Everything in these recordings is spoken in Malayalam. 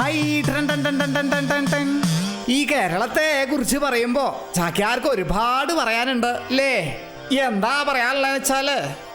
ഹൈ ഈ കേരളത്തെ കുറിച്ച് പറയുമ്പോ ചാക്യാർക്ക് ഒരുപാട് പറയാനുണ്ട് അല്ലേ എന്താ പറയാനുള്ളത് വെച്ചാൽ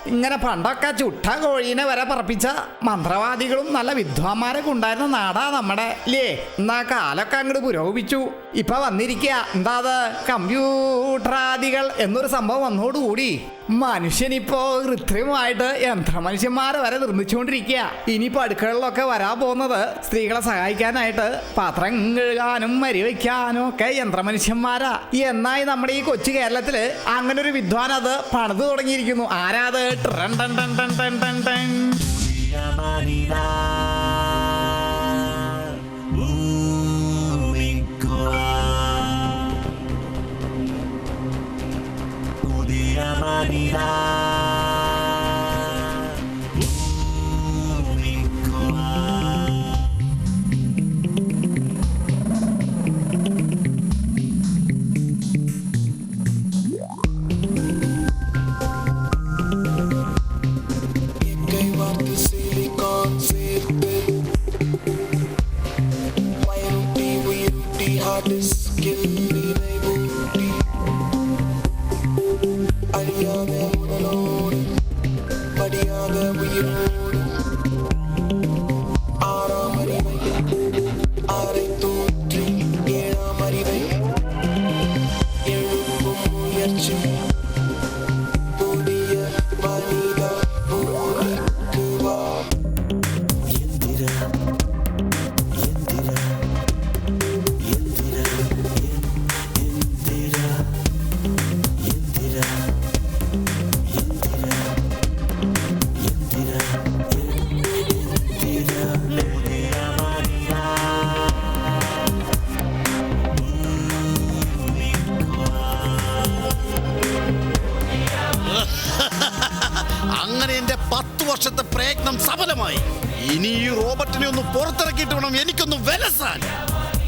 ഇങ്ങനെ പണ്ടൊക്കെ ചുട്ട കോഴീനെ വരെ പറപ്പിച്ച മന്ത്രവാദികളും നല്ല വിദ്വാന്മാരൊക്കെ ഉണ്ടായിരുന്ന നാടാ നമ്മുടെ ഇല്ലേ എന്നാ കാലൊക്കെ അങ്ങോട്ട് പുരോഗമിച്ചു. ഇപ്പൊ വന്നിരിക്കുക എന്താ അത്? കമ്പ്യൂട്ടറാദികൾ എന്നൊരു സംഭവം വന്നോടുകൂടി മനുഷ്യനിപ്പോ കൃത്രിമമായിട്ട് യന്ത്രമനുഷ്യന്മാരെ വരെ നിർമ്മിച്ചുകൊണ്ടിരിക്കുക ഇനിയിപ്പോ അടുക്കളകളിലൊക്കെ വരാൻ പോകുന്നത് സ്ത്രീകളെ സഹായിക്കാനായിട്ട് പാത്രം കഴുകാനും മരി വയ്ക്കാനും ഒക്കെ യന്ത്രമനുഷ്യന്മാരാ. എന്നായി നമ്മുടെ ഈ കൊച്ചു കേരളത്തിൽ അങ്ങനെ ഒരു വിദ്വാൻ അത് പണിത് തുടങ്ങിയിരിക്കുന്നു. ആരാത് ട്രൻ ടൻ ടൻ ടൻ ടൻ ടൻ ടൻ. da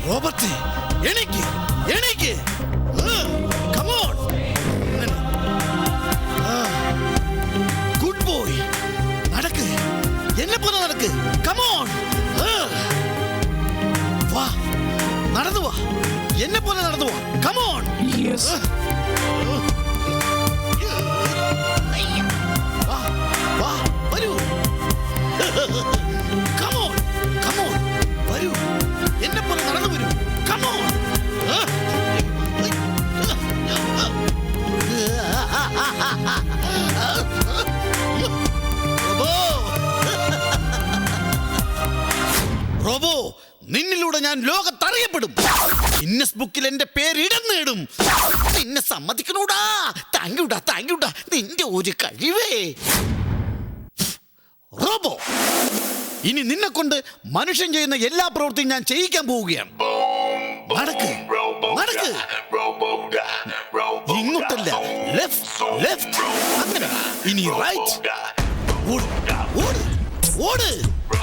റോബർട്ട് എനിക്ക് എനിക്ക് കമോൺ ഗുഡ് ബോയ് നടക്ക്. എന്നെ പോലെ നടക്ക്. കമോൺ വാ. നടന്നു വാ. എന്നെ പോലെ നടന്നു വാ. കമോൺ വാ വാ വരൂ. കമോൺ കമോൺ വരൂ. എന്നെ പോലെ നടന്നു റോബോ നിന്നിലൂടെ ഞാൻ ലോകത്തറിയപ്പെടും. ഗിന്നസ് ബുക്കിൽ എന്റെ പേര് ഇടം നേടും. നിന്നെ സമ്മതിക്കണൂടാ. താങ്ക്യൂടാ താങ്ക്യൂടാ. നിന്റെ ഒരു കഴിവേ. റോബോ ഇനി നിന്നെ കൊണ്ട് മനുഷ്യൻ ചെയ്യുന്ന എല്ലാ പ്രവൃത്തിയും ഞാൻ ചെയ്യിക്കാൻ പോവുകയാണ്. നടക്ക് നടക്ക് ഇങ്ങോട്ടല്ല ലെഫ്റ്റ് ലെഫ്റ്റ് അങ്ങനെ. ഇനി റൈറ്റ് ഓട് ഓട് ഓട്.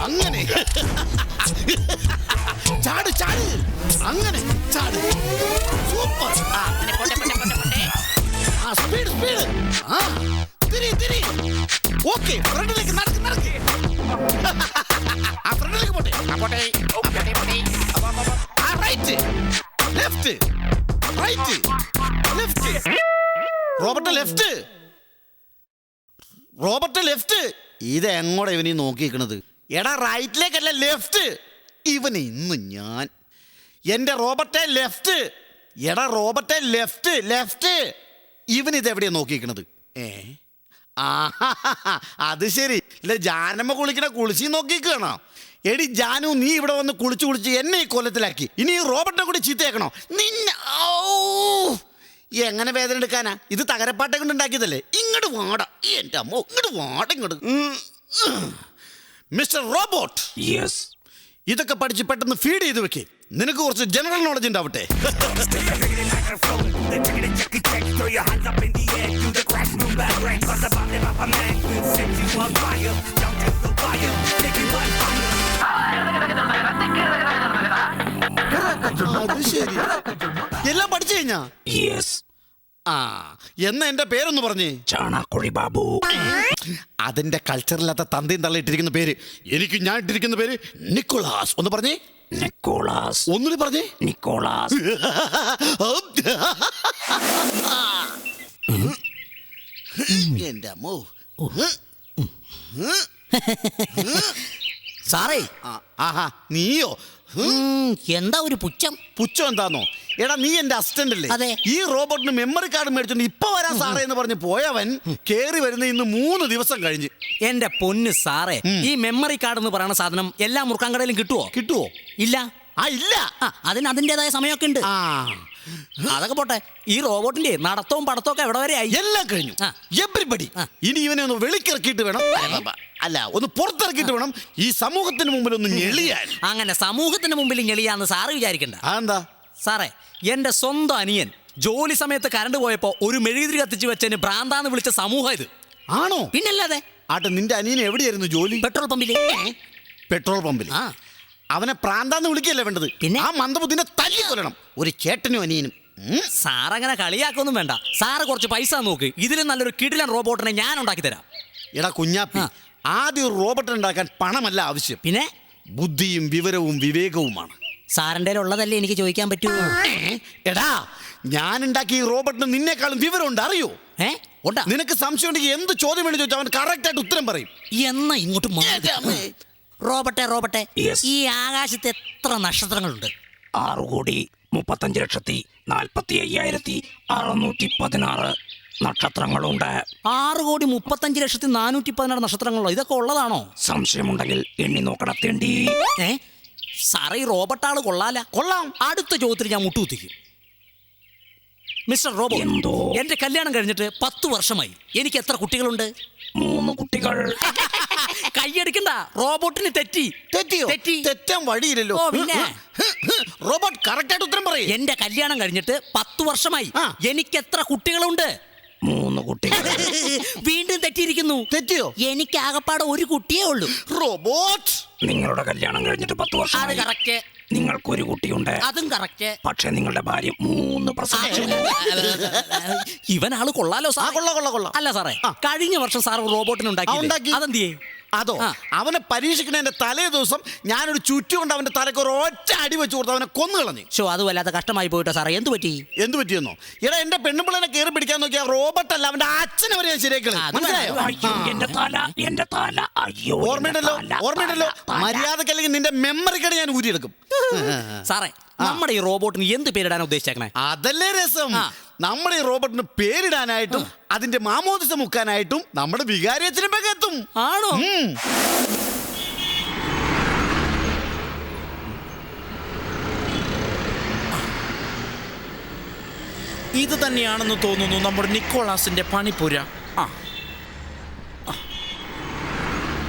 അങ്ങനെ. ചാട് ചാട്. അങ്ങനെ ചാട്. സൂപ്പർ. ആ സ്പീഡ് സ്പീഡ് ആ തിരി തിരി. ഓക്കെ ഫ്രണ്ടിലേക്ക് നടക്ക് നടക്ക്. ആ ഫ്രണ്ടിലേക്ക് പോട്ടെ. പോട്ടെ. പോട്ടെ പോട്ടെ. Left right left Robert left Robert left ഇത് എങ്ങോട്ടാ ഇവനീ നോക്കിയിരിക്കണത്? എടാ റൈറ്റിലേക്കല്ല ലെഫ്റ്റ് ഇവന് ഇന്ന് ഞാൻ. എന്റെ റോബർട്ടെ ലെഫ്റ്റ് എടാ റോബർട്ടെ ലെഫ്റ്റ് ലെഫ്റ്റ് ഇവൻ എവിടെയാ നോക്കിയിരിക്കണത്? ഏ? ആ അത് ശരി. ഇല്ല ജാനമ്മ കുളിക്കണ കുളിച്ചി നോക്കിക്കണോ എടി ജാനു നീ ഇവിടെ വന്ന് കുളിച്ചു കുളിച്ച് എന്നെ ഈ കൊല്ലത്തിലാക്കി. ഇനി ഈ റോബർട്ടിനെ കൂടി ചീത്തയാക്കണോ? നിന്നെ! എങ്ങനെ വേദന എടുക്കാനാ? ഇത് തകരപ്പാട്ടെ കൊണ്ട് ഉണ്ടാക്കിയതല്ലേ? ഇങ്ങോട്ട് വാടാ. എന്റെ അമ്മ ഇങ്ങോട്ട് വാട ഇങ്ങോട്ട് മിസ്റ്റർ റോബോട്ട്. യെസ് ഇതൊക്കെ പഠിച്ച് പെട്ടെന്ന് ഫീഡ് ചെയ്ത് വെക്കേ. നിനക്ക് കുറച്ച് ജനറൽ നോളജ് ഉണ്ടാവട്ടെ. കഴിഞ്ഞാ? യെസ് ആ എന്നാ എന്റെ പേരൊന്ന് പറഞ്ഞേ. ചാണാക്കുഴി ബാബു. അതിന്റെ കൾച്ചറില്ലാത്ത തന്തയും തള്ളിയിട്ടിരിക്കുന്ന പേര്. എനിക്ക് ഞാൻ ഇട്ടിരിക്കുന്ന പേര് നിക്കോളാസ്. ഒന്ന് പറഞ്ഞേ. നിക്കോളാസ്. ഒന്നുകൂടി പറഞ്ഞേ. നിക്കോളാസ്. എന്റെ അമ്മോ. സാറേ. ആഹാ നീയോ? എന്താ ഒരു പുച്ഛം? പുച്ഛം എന്താന്നോ? എടാ നീ എന്റെ അസിസ്റ്റന്റ് അല്ലേ? അതെ. ഈ റോബോട്ടിന് മെമ്മറി കാർഡ് മേടിച്ചോണ്ട് ഇപ്പൊ വരാൻ സാറേ എന്ന് പറഞ്ഞ് പോയവൻ കേറി വരുന്ന ഇന്ന് മൂന്ന് ദിവസം കഴിഞ്ഞ്. എന്റെ പൊന്ന് സാറേ ഈ മെമ്മറി കാർഡ് എന്ന് പറയുന്ന സാധനം എല്ലാ മുറുക്കാൻ കടയിലും കിട്ടുവോ? കിട്ടുവോ? ഇല്ല. ആ ഇല്ല. ആ അതിന് അതിന്റെതായ സമയമൊക്കെ ഉണ്ട്. ആ. അതൊക്കെ പോട്ടെ. ഈ റോബോട്ടിന്റെ നടത്തവും പടത്തവും ഒക്കെ എവിടെ വരെ ആയി? എല്ലാം കഴിഞ്ഞു. ആ. എവരിബഡി ഇനി ഇവനെ ഒന്ന് വെളിക്കിറക്കിയിട്ട് വേണം. അല്ല ഒന്ന് പുറത്തിറക്കിയിട്ട് വേണം. ഈ സമൂഹത്തിന് മുമ്പിൽ ഒന്ന് ഞെളിയാൻ. അങ്ങനെ സമൂഹത്തിന് മുമ്പിൽ ഞെളിയാന്ന് സാറ് വിചാരിക്കണ്ട. അതെന്താ? സാറേ എന്റെ സ്വന്തം അനിയൻ ജോലി സമയത്ത് കറണ്ട് പോയപ്പോ ഒരു മെഴുകുതിരി കത്തിച്ച് വെച്ചതിന് ഭ്രാന്താന്ന് വിളിച്ച സമൂഹം ഇത്. ആണോ? പിന്നല്ലാതെ? ആട്ടെ നിന്റെ അനിയൻ എവിടെയായിരുന്നു ജോലി? പെട്രോൾ പമ്പിൽ. പെട്രോൾ പമ്പിൽ ആ. അവനെ പ്രാന്താന്ന് വിളിക്കല്ലേ വേണ്ടത്? പിന്നെ? ആ മന്ദബുദ്ധിനെ തല്ലി കൊല്ലണം. ഒരു ചേട്ടനും അനിയനും. ഉം. സാർ അങ്ങനെ കളിയാക്കൊന്നും വേണ്ട. സാറ് കുറച്ച് പൈസ നോക്ക്. ഇതിലും നല്ലൊരു കിടിലൻ റോബോട്ടിനെ ഞാൻ ഉണ്ടാക്കി തരാം എടാ കുഞ്ഞാപ്പി ആ. ആദ്യം ഒരു റോബോട്ട് ഉണ്ടാക്കാൻ പണമല്ല ആവശ്യം. പിന്നെ? ബുദ്ധിയും വിവരവും വിവേകവുമാണ്. സാറിന്റെ ഉള്ളതല്ലേ എനിക്ക് ചോദിക്കാൻ പറ്റൂ? എടാ ഞാൻ ഉണ്ടാക്കിയ ഈ റോബോട്ടിന് നിന്നെക്കാളും വിവരമുണ്ട് അറിയോ? ഏ? ഉണ്ടാ? നിനക്ക് സംശയം ഉണ്ടെങ്കിൽ എന്ത് ചോദ്യം വേണ്ടി ചോദിച്ചാൽ അവൻ കറക്റ്റ് ആയിട്ട് ഉത്തരം പറയും. എന്നാ ഇങ്ങോട്ട് മാറി. റോബർട്ടെ റോബട്ടെ ഈ ആകാശത്ത് എത്ര നക്ഷത്രങ്ങളുണ്ട്? ആറ് കോടി മുപ്പത്തഞ്ച് ലക്ഷത്തി നാൽപ്പത്തി അയ്യായിരത്തി അറുന്നൂറ്റി പതിനാറ് നക്ഷത്രങ്ങളുണ്ട്. ആറ് കോടി മുപ്പത്തഞ്ച് ലക്ഷത്തി നാനൂറ്റി പതിനാറ് നക്ഷത്രങ്ങളോ ഇതൊക്കെ ഉള്ളതാണോ? സംശയമുണ്ടെങ്കിൽ എണ്ണി നോക്കണത്തേണ്ടി ഏ? സാറേ ഈ റോബട്ടാൾ കൊള്ളാല. കൊള്ളാം. അടുത്ത ചോദ്യത്തിൽ ഞാൻ മുട്ടുകുത്തിക്കും. മിസ്റ്റർ റോബോ എന്തോ? എന്റെ കല്യാണം കഴിഞ്ഞിട്ട് പത്ത് വർഷമായി. എനിക്ക് എത്ര കുട്ടികളുണ്ട്? മൂന്ന് കുട്ടികൾ. കൈയടിക്കണ്ട. റോബോട്ടിന് തെറ്റി. തെറ്റിയോ? തെറ്റി. തെറ്റാൻ വഴിയില്ലല്ലോ. ഓ, പിന്നെ? റോബോട്ട് കറക്റ്റ് ആയിട്ട് ഉത്തരം പറയും. എന്റെ കല്യാണം കഴിഞ്ഞിട്ട് പത്ത് വർഷമായി. ആ. എനിക്ക് എത്ര കുട്ടികളുണ്ട്? മൂന്ന് കുട്ടികൾ. വീണ്ടും തെറ്റിയിരിക്കുന്നു. തെറ്റിയോ? എനിക്ക് ആകപ്പാടെ ഒരു കുട്ടിയേ ഉള്ളൂ. റോബോട്ട്! നിങ്ങളുടെ കല്യാണം കഴിഞ്ഞിട്ട് പത്ത് അത് വർഷമായി കറക്റ്റ്. നിങ്ങൾക്കൊരു കുട്ടിയുണ്ട്. അതും കറക്റ്റ്. പക്ഷെ നിങ്ങളുടെ ഭാര്യ മൂന്ന് പ്രസവിച്ചു. ഇവനാൾ കൊള്ളാലോ ആ സാർ കൊള്ള കൊള്ള കൊള്ള. അല്ല സാറേ കഴിഞ്ഞ വർഷം സാർ റോബോട്ടിനുണ്ടാക്കി ആ, ഉണ്ടാക്കി. അതെന്തിയേ അതോ. അവനെ പരീക്ഷിക്കുന്നതിന്റെ തലേ ദിവസം ഞാനൊരു ചുറ്റി കൊണ്ട് അവന്റെ തലക്ക് ഒരു ഒറ്റ അടി വെച്ചു കൊടുത്ത് അവനെ കൊന്നു കളഞ്ഞു. ഷോ അത് വല്ലാത്ത കഷ്ടമായി പോയിട്ടോ സാറേ? എന്ത് പറ്റി? എന്ത് പറ്റിയെന്നോ? എടാ എന്റെ പെണ്ണുപിള്ളനെ കയറി പിടിക്കാൻ നോക്കിയ റോബർട്ട് അല്ല അവന്റെ അച്ഛനെ വരെ ഞാൻ ശരിയാക്കളെ മനസ്സിലായോ? എന്റെ തല എന്റെ തല. അയ്യോ എന്റെ ഓർമ്മയുണ്ടല്ലോ ഓർമ്മയുണ്ടല്ലോ. മര്യാദക്കല്ലെങ്കിൽ നിന്റെ മെമ്മറി കട ഞാൻ ഊരിയെടുക്കും. സാറേ നമ്മുടെ ഈ റോബോട്ടിന് എന്ത് പേരിടാൻ ഉദ്ദേശിച്ചേക്കണേ? അതല്ലേ രസം. നമ്മുടെ ഈ റോബോട്ടിന് പേരിടാനായിട്ടും അതിന്റെ മാമോദിസ മുക്കാനായിട്ടും നമ്മുടെ വികാരിയച്ഛനും എത്തും. ആണോ? ഉം. ഇത് തന്നെയാണെന്ന് തോന്നുന്നു നമ്മുടെ നിക്കോളാസിന്റെ പണിപ്പുര. ആ.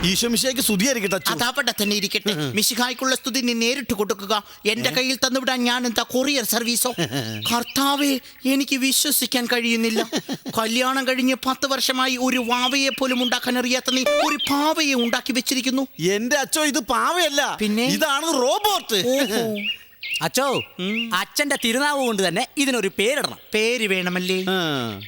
ഈശോമിശിഹായ്ക്ക് സ്തുതിയായിരിക്കട്ടെ അച്ചു. അതവിടെ തന്നെ ഇരിക്കട്ടെ. മിശിഹായ്ക്കുള്ള സ്തുതി നീ നേരിട്ട് കൊടുക്കുക. എന്റെ കയ്യിൽ തന്നുവിടാൻ ഞാൻ എന്താ കൊറിയർ സർവീസോ? കർത്താവെ എനിക്ക് വിശ്വസിക്കാൻ കഴിയുന്നില്ല. കല്യാണം കഴിഞ്ഞ് പത്ത് വർഷമായി ഒരു വാവയെ പോലും ഉണ്ടാക്കാൻ അറിയാത്ത നീ ഒരു പാവയെ ഉണ്ടാക്കി വെച്ചിരിക്കുന്നു. എന്റെ അച്ഛോ ഇത് പാവയല്ല. പിന്നെ? ഇതാണ് റോബോട്ട്. അച്ചോ അച്ഛന്റെ തിരുനാവ് കൊണ്ട് തന്നെ ഇതിനൊരു പേരിടണം. പേര് വേണമല്ലേ? ആ.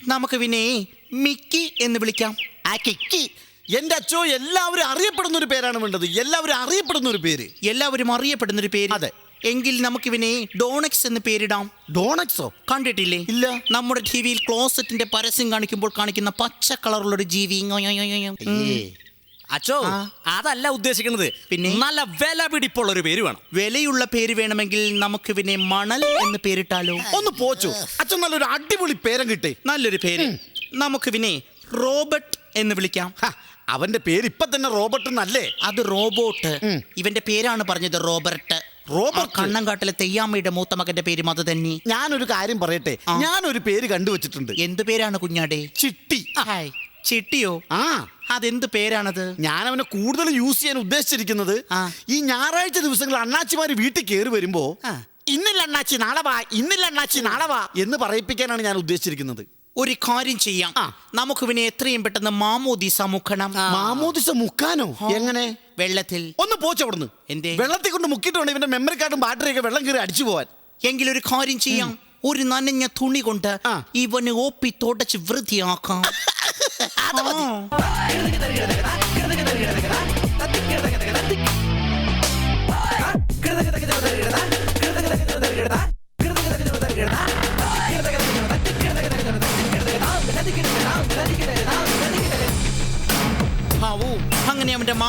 നമുക്ക് പിന്നെ മിക്കി എന്ന് വിളിക്കാം. ആ കിക്കി. എന്റെ അച്ഛോ എല്ലാവരും അറിയപ്പെടുന്ന ഒരു പേരാണ് വേണ്ടത്. എല്ലാവരും അറിയപ്പെടുന്ന ഒരു പേര്. എല്ലാവരും അറിയപ്പെടുന്ന ഒരു പേര്. അതെ. എങ്കിൽ നമുക്കിവനെ ഡോണക്സ് എന്ന് പേരിടാം. ഡോണക്സോ? കണ്ടിട്ടില്ലേ? ഇല്ല. നമ്മുടെ ടി വിയിൽ ക്ലോസറ്റിന്റെ പരസ്യം കാണിക്കുമ്പോൾ കാണിക്കുന്ന പച്ച കളറുള്ള ഒരു ജീവി അച്ഛോ അച്ചോ. അതല്ല ഉദ്ദേശിക്കുന്നത്. പിന്നെ? നല്ല വില പിടിപ്പുള്ള ഒരു പേര് വേണം. വിലയുള്ള പേര് വേണമെങ്കിൽ നമുക്ക് ഇവനെ മണൽ എന്ന് പേരിട്ടാലോ? ഒന്ന് പോച്ചു. അച്ഛൻ നല്ലൊരു അടിപൊളി പേരം കിട്ടേ. നല്ലൊരു പേര്. നമുക്ക് ഇവനെ റോബർട്ട് എന്ന് വിളിക്കാം. അവന്റെ പേര് ഇപ്പൊ തന്നെ റോബർട്ട് എന്നല്ലേ? അത് റോബോട്ട്. ഇവന്റെ പേരാണ് പറഞ്ഞത് റോബർട്ട്. റോബർട്ട്? കണ്ണം കണ്ണങ്കാട്ടിലെ തെയ്യാമ്മയുടെ മൂത്ത മകന്റെ പേര് അത് തന്നെ. ഞാനൊരു കാര്യം പറയട്ടെ. ഞാനൊരു പേര് കണ്ടുവച്ചിട്ടുണ്ട്. എന്ത് പേരാണ് കുഞ്ഞാടേ? ചിട്ടി. ഹായ്. ചിട്ടിയോ? ആ. അതെന്ത് പേരാണത്? ഞാൻ അവനെ കൂടുതൽ യൂസ് ചെയ്യാൻ ഉദ്ദേശിച്ചിരിക്കുന്നത് ഈ ഞായറാഴ്ച ദിവസങ്ങളിൽ അണ്ണാച്ചിമാര് വീട്ടിൽ കയറി വരുമ്പോ. ഇന്നില്ല അണ്ണാച്ചി നാളെ വാ. ഇന്നില്ല അണ്ണാച്ചി നാളെ വാ. എന്ന് പറയിപ്പിക്കാനാണ് ഞാൻ ഉദ്ദേശിച്ചിരിക്കുന്നത്. ഒരു കാര്യം ചെയ്യാം. നമുക്ക് ഇവനെ എത്രയും പെട്ടെന്ന് മാമോദിസ മുക്കണം. മാമോദിസ മുക്കാനോ? എങ്ങനെ? വെള്ളത്തിൽ. ഒന്ന് പോച്ചവിടുന്ന് എന്തേ? വെള്ളത്തിൽ കൊണ്ട് മുക്കിയിട്ട് വേണം ഇവന്റെ മെമ്മറി കാർഡും ബാറ്ററിയൊക്കെ വെള്ളം കയറി അടിച്ചു പോവാൻ. എങ്കിലൊരു കാര്യം ചെയ്യാം. ഒരു നനഞ്ഞ തുണി കൊണ്ട്. ഇവന് ഓപ്പി തുടച്ച് വൃത്തിയാക്കാം.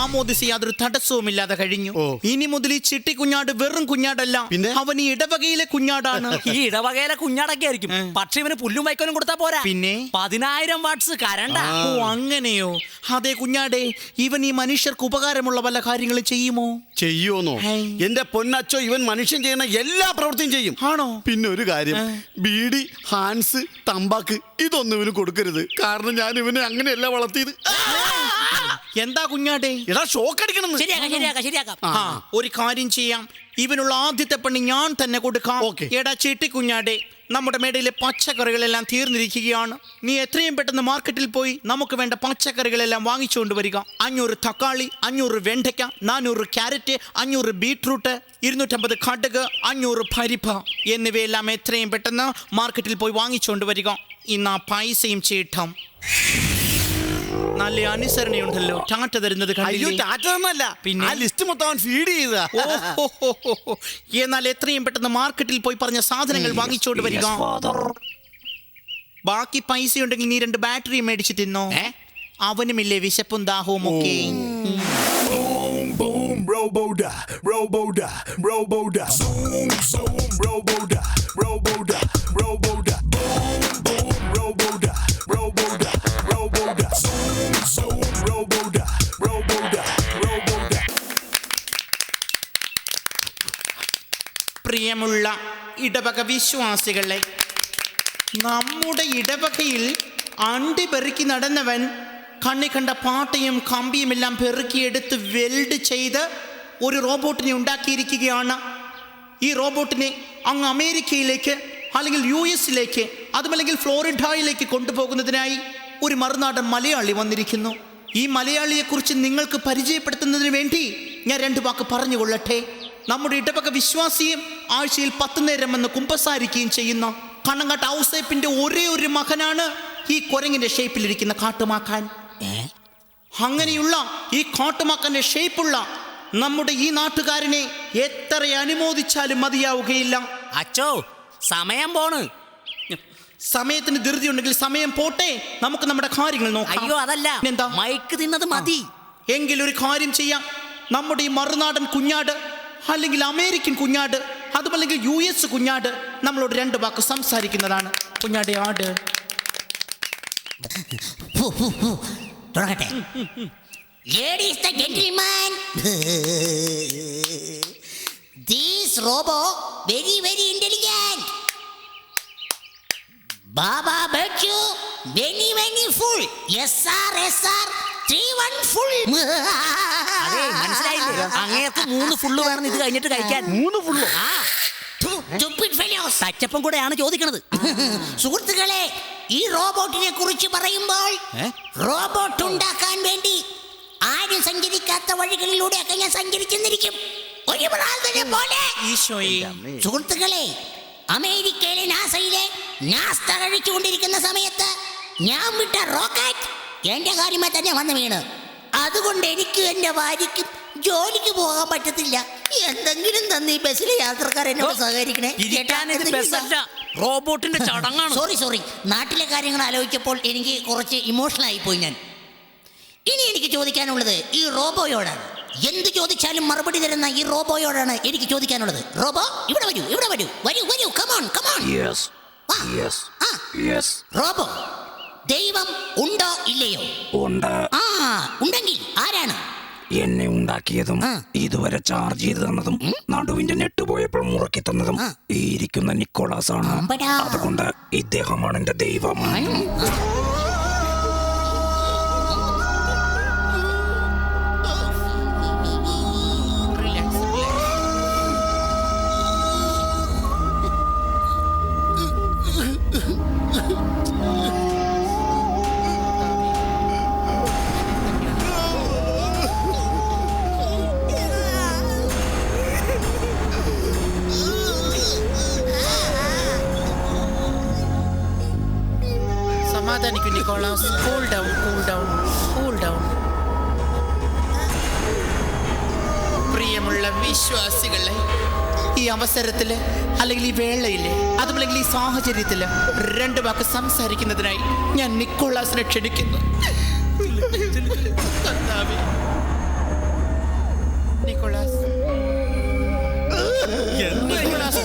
മാമോദിസ യാതൊരു തടസ്സവുമില്ലാതെ കഴിഞ്ഞു. ഇനി മുതൽ ഈ ചിട്ടി കുഞ്ഞാട് വെറും കുഞ്ഞാടല്ല. പിന്നെ? അവൻ ഈ ഇടവകയിലെ കുഞ്ഞാടാണ്. ഈ ഇടവകയിലെ കുഞ്ഞാടൊക്കെ ആയിരിക്കും. പക്ഷെ ഇവന് പുല്ലും വൈക്കോലും കൊടുത്താ പോരാ. പിന്നെ? പതിനായിരം വാട്ട്സ് കരണ്ട. ഓ അങ്ങനെയോ? അതെ കുഞ്ഞാടെ ഇവൻ ഈ മനുഷ്യർക്ക് ഉപകാരമുള്ള പല കാര്യങ്ങളും ചെയ്യുമോ? ചെയ്യുമോന്നോ എന്റെ പൊന്നച്ചോ ഇവൻ മനുഷ്യൻ ചെയ്യുന്ന എല്ലാ പ്രവൃത്തിയും ചെയ്യും. ആണോ? പിന്നെ ഒരു കാര്യം. ബീഡി ഹാൻസ് തമ്പാക്ക് ഇതൊന്നും ഇവന് കൊടുക്കരുത്. കാരണം ഞാൻ ഇവനെ അങ്ങനെയല്ല വളർത്തിയത്. എന്താ കുഞ്ഞാട്ടെ? എടാ ഷോക്ക് അടിക്കണം ശരിയാക്കാം ശരിയാക്കാം ശരിയാക്കാം. ആ. ഒരു കാര്യം ചെയ്യാം. ഇവനുള്ള ആദ്യത്തെ പണി ഞാൻ തന്നെ കൊടുക്കാം. ഓക്കേ. എടാ ചേട്ടി കുഞ്ഞാടെ നമ്മുടെ മേടയിലെ പച്ചക്കറികളെല്ലാം തീർന്നിരിക്കുകയാണ്. നീ എത്രയും പെട്ടെന്ന് മാർക്കറ്റിൽ പോയി നമുക്ക് വേണ്ട പച്ചക്കറികളെല്ലാം വാങ്ങിച്ചുകൊണ്ട് വരിക. അഞ്ഞൂറ് തക്കാളി അഞ്ഞൂറ് വെണ്ടയ്ക്ക നാനൂറ് ക്യാരറ്റ് അഞ്ഞൂറ് ബീട്രൂട്ട് ഇരുന്നൂറ്റമ്പത് കടുക് അഞ്ഞൂറ് പരിപ്പ എന്നിവയെല്ലാം എത്രയും പെട്ടെന്ന് മാർക്കറ്റിൽ പോയി വാങ്ങിച്ചുകൊണ്ട് വരിക. ഇന്ന് ആ പൈസയും ചീട്ടാം. നല്ല അനുസരണയുണ്ടല്ലോ. ടാറ്റ തരുന്നത് അയ്യോ കണ്ടില്ലേ? ടാറ്റ ഒന്നല്ല പിന്നെ? ആ ലിസ്റ്റ് മൊത്തം അവൻ ഫീഡ് ചെയ്ത. ഓഹോഹോഹോ. എന്നാൽ എത്രയും പെട്ടെന്ന് മാർക്കറ്റിൽ പോയി പറഞ്ഞ സാധനങ്ങൾ വാങ്ങിച്ചോണ്ട് വരിക. ബാക്കി പൈസ ഉണ്ടെങ്കിൽ നീ രണ്ട് ബാറ്ററി മേടിച്ച് തിന്നോ? അവനുമില്ലേ വിശപ്പും ദാഹവും ഒക്കെ. Boom, robo da, robo da, robo da, zoom, zoom, robo da, പ്രിയമുള്ള ഇടവക വിശ്വാസികളെ നമ്മുടെ ഇടവകയിൽ അണ്ടി പെറുക്കി നടന്നവൻ കണ്ണി കണ്ട പാട്ടയും കമ്പിയും എല്ലാം പെറുക്കിയെടുത്ത് വെൽഡ് ചെയ്ത് ഒരു റോബോട്ടിനെ ഉണ്ടാക്കിയിരിക്കുകയാണ്. ഈ റോബോട്ടിനെ അങ്ങ് അമേരിക്കയിലേക്ക് അല്ലെങ്കിൽ യു എസിലേക്ക് അതുമല്ലെങ്കിൽ ഫ്ലോറിഡയിലേക്ക് കൊണ്ടുപോകുന്നതിനായി ഒരു മറുനാടൻ മലയാളി വന്നിരിക്കുന്നു. ഈ മലയാളിയെക്കുറിച്ച് നിങ്ങൾക്ക് പരിചയപ്പെടുത്തുന്നതിന് വേണ്ടി ഞാൻ രണ്ട് വാക്ക് പറഞ്ഞുകൊള്ളട്ടെ. നമ്മുടെ ഇടവക വിശ്വാസിയും ആഴ്ചയിൽ പത്ത് നേരം വന്ന് കുമ്പസാരിക്കുകയും ചെയ്യുന്ന കണ്ണങ്കാട്ട് ഔസേപ്പിന്റെ ഒരേ ഒരു മകനാണ് ഈ കുരങ്ങിന്റെ ഷേപ്പിലിരിക്കുന്ന കാട്ടുമാക്കാൻ. അങ്ങനെയുള്ള ഈ കാട്ടുമാക്കന്റെ ഷേപ്പുള്ള നമ്മുടെ ഈ നാട്ടുകാരനെ എത്ര അനുമോദിച്ചാലും മതിയാവുകയില്ല. അച്ചോ സമയം പോണ്. സമയത്തിന് ധൃതി ഉണ്ടെങ്കിൽ സമയം പോട്ടെ. നമുക്ക് നമ്മുടെ കാര്യങ്ങൾ നോക്കാം. അയ്യോ അതല്ല. എന്താ മൈക്ക് തിന്നത് മതി. എങ്കിൽ ഒരു കാര്യം ചെയ്യാം. നമ്മുടെ ഈ മറുനാടൻ കുഞ്ഞാട് അല്ലെങ്കിൽ അമേരിക്കൻ കുഞ്ഞാട് അതുമല്ലെങ്കിൽ യു എസ് കുഞ്ഞാട് നമ്മളോട് രണ്ട് വാക്ക് സംസാരിക്കുന്നതാണ്. കുഞ്ഞാടി ആട്. തുടങ്ങട്ടെ. Ladies the gentleman this robo very very intelligent Baba full അതെ മനസ്സിലായില്ലേ? അങ്ങേർക്ക് മൂന്ന് ഫുള്ള് വേണം ഇത് കഴിഞ്ഞിട്ട് കഴിക്കാൻ. മൂന്ന് ഫുള്ളോ തച്ചപ്പം കൂടെയാണ് ചോദിക്കണത്. സുഹൃത്തുക്കളെ ഈ റോബോട്ടിനെ കുറിച്ച് പറയുമ്പോൾ റോബോട്ട് ഉണ്ടാക്കാൻ വേണ്ടി ആരും സഞ്ചരിക്കാത്ത വഴികളിലൂടെയൊക്കെ ഞാൻ സഞ്ചരിച്ചെന്നിരിക്കും. ഒരു ഭ്രാന്തനെ പോലെ. സുഹൃത്തുക്കളെ അമേരിക്കയിലെ നാസയിലെ നാസ്ത കഴിച്ചുകൊണ്ടിരിക്കുന്ന സമയത്ത് ഞാൻ വിട്ട റോക്കറ്റ് എന്റെ കാര്യമായി തന്നെ വന്ന് വീണ്. അതുകൊണ്ട് എനിക്ക് എന്റെ ഭാര്യയ്ക്കും ജോലിക്ക് പോകാൻ പറ്റത്തില്ല. എന്തെങ്കിലും തന്നെ ഈ ബസ്സിലെ യാത്രക്കാർ എന്നോട് സഹകരിക്കണേ. റോബോട്ടിന്റെ ചടങ്ങാണ്. സോറി സോറി നാട്ടിലെ കാര്യങ്ങൾ ആലോചിച്ചപ്പോൾ എനിക്ക് കുറച്ച് ഇമോഷണൽ ആയി പോയി ഞാൻ. ഇനി എനിക്ക് ചോദിക്കാനുള്ളത് ഈ റോബോയോടാണ്. എന്ത് ചോദിച്ചാലും മറുപടി തരുന്ന ഈ റോബോയോടാണ് എനിക്ക് ചോദിക്കാനുള്ളത്. റോബോ ഇവിടെ വരൂ ഇവിടെ വരൂ. വരൂ വരൂ. Come on come on yes yes yes robo. ദൈവം ഉണ്ടോ ഇല്ലയോ? ഉണ്ട്. ആ ഉണ്ടെങ്കിൽ ആരാണ്? എന്നെ ഉണ്ടാക്കിയതും ഇതുവരെ ചാർജ് ചെയ്ത് തന്നതും നടുവിന്റെ നെട്ട് പോയപ്പോൾ മുറക്കി തന്നതും ഈ ഇരിക്കുന്ന നിക്കോളാസ് ആണ് അതുകൊണ്ട് ഇദ്ദേഹമാണ് എന്റെ ദൈവം. Nicholas, cool down, cool down, cool down. പ്രിയമുള്ള വിശ്വാസികളെ ഈ അവസരത്തിൽ അല്ലെങ്കിൽ ഈ വേളയിൽ അതുമല്ലെങ്കിൽ ഈ സാഹചര്യത്തിൽ രണ്ട് വാക്ക് സംസാരിക്കുന്നതിനായി ഞാൻ നിക്കോളാസിനെ ക്ഷണിക്കുന്നു. നിക്കോളാസ്. നിക്കോളാസ്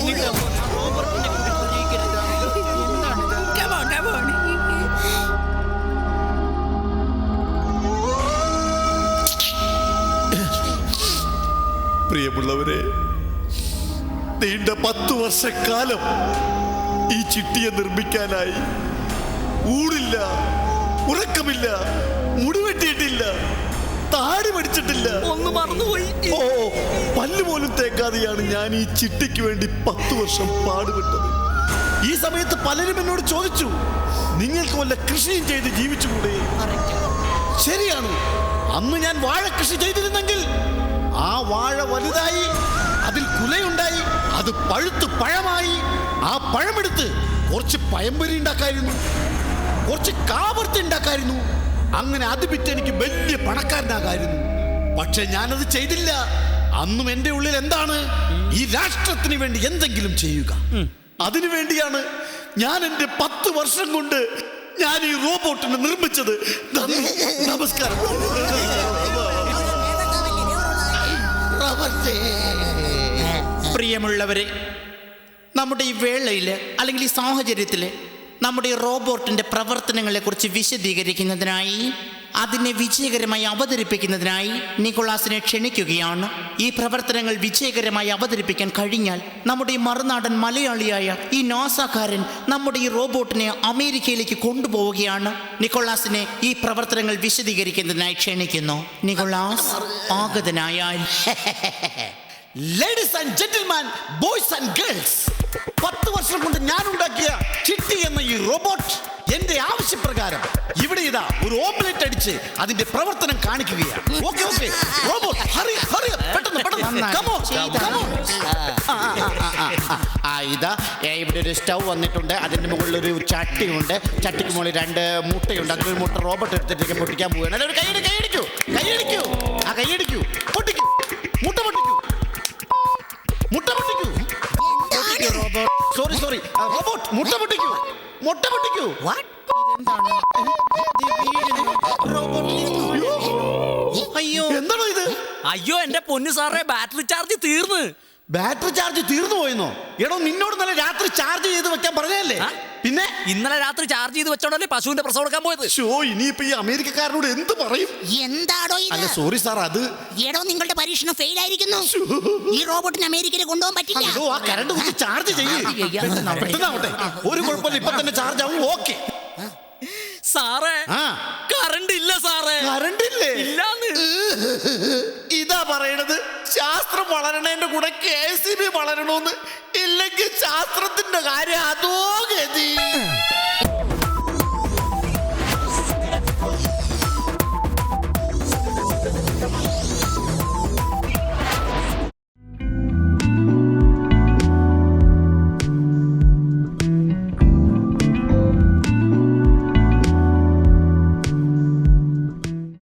നീണ്ട പത്തു വർഷക്കാലം ഈ ചിട്ടിയെ നിർമ്മിക്കാനായി ഊടില്ല ഉറക്കമില്ല മുടിവെട്ടിയിട്ടില്ല താടി പഠിച്ചിട്ടില്ല ഒന്ന് മറന്നുപോയി. ഓ പല്ല് പോലും തേക്കാതെയാണ് ഞാൻ ഈ ചിട്ടിക്ക് വേണ്ടി പത്ത് വർഷം പാടുപെട്ടത്. ഈ സമയത്ത് പലരും എന്നോട് ചോദിച്ചു നിങ്ങൾക്ക് വല്ല കൃഷിയും ചെയ്ത് ജീവിച്ചുകൂടെ? ശരിയാണ്. അന്ന് ഞാൻ വാഴ കൃഷി ചെയ്തിരുന്നെങ്കിൽ ആ വാഴ വലുതായി അതിൽ കുലയുണ്ടായി അത് പഴുത്ത് പഴമായി ആ പഴമെടുത്ത് കുറച്ച് പയമ്പരി ഉണ്ടാക്കായിരുന്നു. കുറച്ച് കാവർത്തി ഉണ്ടാക്കായിരുന്നു. അങ്ങനെ അത് വിറ്റ് എനിക്ക് വലിയ പണക്കാരനാകായിരുന്നു. പക്ഷെ ഞാനത് ചെയ്തില്ല. അന്നും എന്റെ ഉള്ളിൽ എന്താണ്? ഈ രാഷ്ട്രത്തിന് വേണ്ടി എന്തെങ്കിലും ചെയ്യുക. അതിനു വേണ്ടിയാണ് ഞാൻ എന്റെ പത്ത് വർഷം കൊണ്ട് ഞാൻ ഈ റോബോട്ടിനെ നിർമ്മിച്ചത്. നമസ്കാരം. പ്രിയമുള്ളവരെ നമ്മുടെ ഈ വേളയിൽ അല്ലെങ്കിൽ ഈ സാഹചര്യത്തിൽ നമ്മുടെ ഈ റോബോട്ടിന്റെ പ്രവർത്തനങ്ങളെക്കുറിച്ച് വിശദീകരിക്കുന്നതിനായി അതിനെ വിജയകരമായി അവതരിപ്പിക്കുന്നതിനായി നിക്കോളാസിനെ ക്ഷണിക്കുകയാണ്. ഈ പ്രവർത്തനങ്ങൾ വിജയകരമായി അവതരിപ്പിക്കാൻ കഴിഞ്ഞാൽ നമ്മുടെ ഈ മറുനാടൻ മലയാളിയായ ഈ നാസാക്കാരൻ നമ്മുടെ ഈ റോബോട്ടിനെ അമേരിക്കയിലേക്ക് കൊണ്ടുപോവുകയാണ്. നിക്കോളാസിനെ ഈ പ്രവർത്തനങ്ങൾ വിശദീകരിക്കുന്നതിനായി ക്ഷണിക്കുന്നു. Nicholas ആഗതനായാൽ. Ladies and gentleman boys and girls പത്ത് വർഷം കൊണ്ട് ഞാൻ ഉണ്ടാക്കിയ ചിട്ടി എന്ന ഈ റോബോട്ട് എന്റെ ആവശ്യപ്രകാരം ഇവിടെ ഇതാ ഒരു ഓംലെറ്റ് അടിച്ച് അതിന്റെ പ്രവർത്തനം കാണിക്കുകയാണ്. Okay okay robot hurry hurry പെട്ടെന്ന് പെട്ടെന്ന്. ആ, ഇതാ ഇവിടെ ഒരു സ്റ്റൗ വന്നിട്ടുണ്ട്. അതിന്റെ മുകളിൽ ഒരു ചട്ടിയുണ്ട്. ചട്ടിക്ക് മുകളിൽ രണ്ട് മുട്ടയുണ്ട്. അതിലൊരു മുട്ട റോബോട്ട് എടുത്തിട്ട് പൊട്ടിക്കാൻ പോവുകയാണ്. അല്ല, ഒരു കൈയടി കൈയടിക്കൂ കൈയടിക്കൂ ആ കൈയടിക്കൂ റോബോട്ട് മുട്ട പൊട്ടിക്കൂ. മുട്ട പൊട്ടിക്കൂ. അയ്യോ. എന്താണോ ഇത്? അയ്യോ എന്റെ പൊന്നു സാറേ ബാറ്ററി ചാർജ് തീർന്ന്. ബാറ്ററി ചാർജ് തീർന്നു പോയെന്നോ? എടോ നിന്നോട് നല്ല രാത്രി ചാർജ് ചെയ്ത് വെക്കാൻ പറഞ്ഞല്ലേ പിന്നെ? ഇന്നലെ രാത്രി ചാർജ് ചെയ്ത് വെച്ചോണ്ടല്ലേ പശുവിന്റെ പ്രസവം എടുക്കാൻ പോയത്? ഷോ ഇനിയിപ്പോ ഈ അമേരിക്കക്കാരനോട് എന്ത് പറയും? എന്താടോ അല്ല സോറി സാർ അത് എടോ നിങ്ങളുടെ പരീക്ഷണം ഫെയിൽ ആയിരിക്കുന്നു. ഈ റോബോട്ടിന് അമേരിക്കയിൽ കൊണ്ടുപോകാൻ പറ്റില്ല. ഓ ആ കറണ്ട് കുത്തി ചാർജ് ചെയ്യേ. ഒരു കുഴപ്പമില്ല ഇപ്പൊ തന്നെ ചാർജ് ആവും ഓക്കെ സാറേ ആ? ശാസ്ത്രം വളരണേന്റെ കൂടെ കെ സി ബി വളരണമെന്ന് ഇല്ലെങ്കിൽ ശാസ്ത്രത്തിന്റെ കാര്യം അതോ ഗതി?